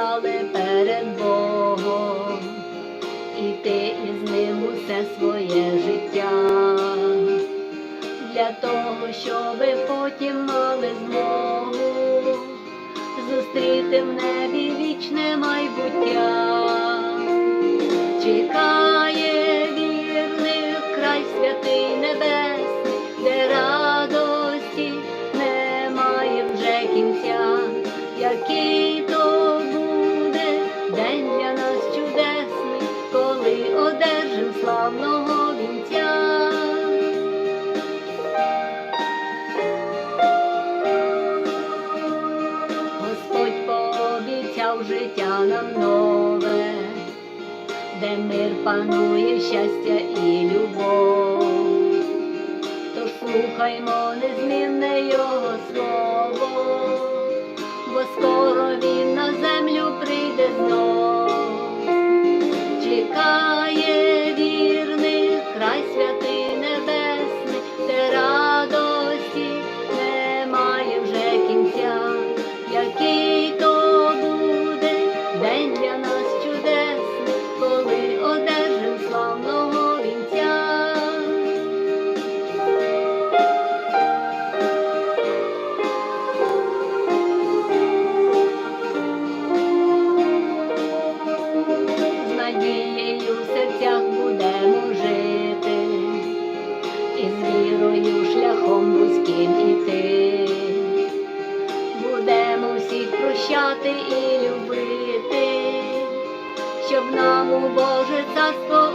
стали перед Богом, і ти із ним усе своє життя, для того, щоби потім мали змогу зустріти в небі вічне майбуття. Чекай життя нам нове, де мир панує щастя і любов. Тож слухаймо незмінне Його слово, бо скоро він на землю прийде знов. Чекає вірних край святий надією в серцях будемо жити, і з вірою шляхом вузьким іти. Будемо всіх прощати і любити, щоб нам у Боже царство